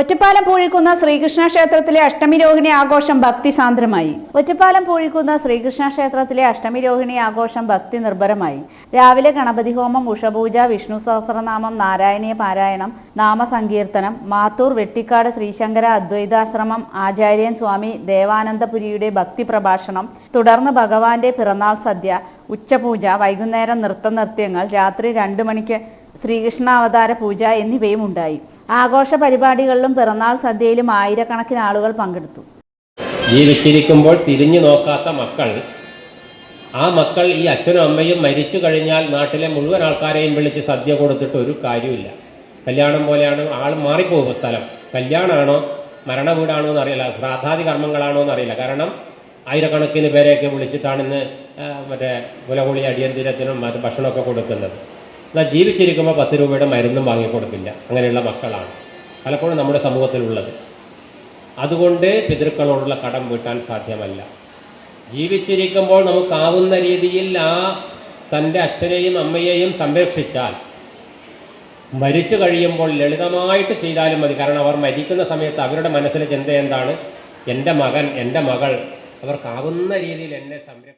ഒറ്റപ്പാലം പൂഴിക്കുന്ന ശ്രീകൃഷ്ണ ക്ഷേത്രത്തിലെ അഷ്ടമി രോഹിണി ആഘോഷം ഭക്തിസാന്ദ്രമായി ഒറ്റപ്പാലം പൂഴിക്കുന്ന ശ്രീകൃഷ്ണ ക്ഷേത്രത്തിലെ അഷ്ടമി രോഹിണി ആഘോഷം ഭക്തി നിർഭരമായി. രാവിലെ ഗണപതി ഹോമം ഉഷപൂജ വിഷ്ണു സഹസ്രനാമം നാരായണീയ പാരായണം നാമസങ്കീർത്തനം മാത്തൂർ വെട്ടിക്കാട് ശ്രീശങ്കര അദ്വൈതാശ്രമം ആചാര്യൻ സ്വാമി ദേവാനന്ദപുരിയുടെ ഭക്തി പ്രഭാഷണം തുടർന്ന് ഭഗവാന്റെ പിറന്നാൾ സദ്യ ഉച്ചപൂജ വൈകുന്നേരം നൃത്തനൃത്യങ്ങൾ രാത്രി രണ്ടു മണിക്ക് ശ്രീകൃഷ്ണാവതാര പൂജ എന്നിവയും ഉണ്ടായി. ആഘോഷ പരിപാടികളിലും പിറന്നാൾ സദ്യയിലും ആയിരക്കണക്കിന് ആളുകൾ പങ്കെടുത്തു. ജീവിച്ചിരിക്കുമ്പോൾ തിരിഞ്ഞു നോക്കാത്ത മക്കൾ. ആ മക്കൾ ഈ അച്ഛനും അമ്മയും മരിച്ചു കഴിഞ്ഞാൽ നാട്ടിലെ മുഴുവൻ ആൾക്കാരെയും വിളിച്ച് സദ്യ കൊടുത്തിട്ട് ഒരു കാര്യമില്ല കല്യാണം പോലെയാണ് ആൾ മാറിപ്പോകും സ്ഥലം. കല്യാണമാണോ മരണ വീടാണോ എന്നറിയില്ല. ശ്രാദ്ധാദി കർമ്മങ്ങളാണോ എന്നറിയില്ല. കാരണം ആയിരക്കണക്കിന് പേരെയൊക്കെ വിളിച്ചിട്ടാണ് ഇന്ന് മറ്റേ കുലകുളി അടിയന്തിരത്തിനും മറ്റു ഭക്ഷണമൊക്കെ കൊടുക്കുന്നത്. എന്നാൽ ജീവിച്ചിരിക്കുമ്പോൾ പത്ത് രൂപയുടെ മരുന്നും വാങ്ങിക്കൊടുക്കില്ല. അങ്ങനെയുള്ള മക്കളാണ്. പലപ്പോഴും നമ്മുടെ സമൂഹത്തിലുള്ളത്. അതുകൊണ്ട് പിതൃക്കളോടുള്ള കടം വീട്ടാൻ സാധ്യമല്ല. ജീവിച്ചിരിക്കുമ്പോൾ നമുക്കാവുന്ന രീതിയിൽ ആ തന്റെ അച്ഛനെയും അമ്മയെയും സംരക്ഷിച്ചാൽ മരിച്ചു കഴിയുമ്പോൾ ലളിതമായിട്ട് ചെയ്താലും മതി. കാരണം അവർ മരിക്കുന്ന സമയത്ത് അവരുടെ മനസ്സിലെ ചിന്ത എന്താണ്? എന്റെ മകൻ എന്റെ മകൾ അവർക്കാവുന്ന രീതിയിൽ എന്നെ സംരക്ഷിക്കും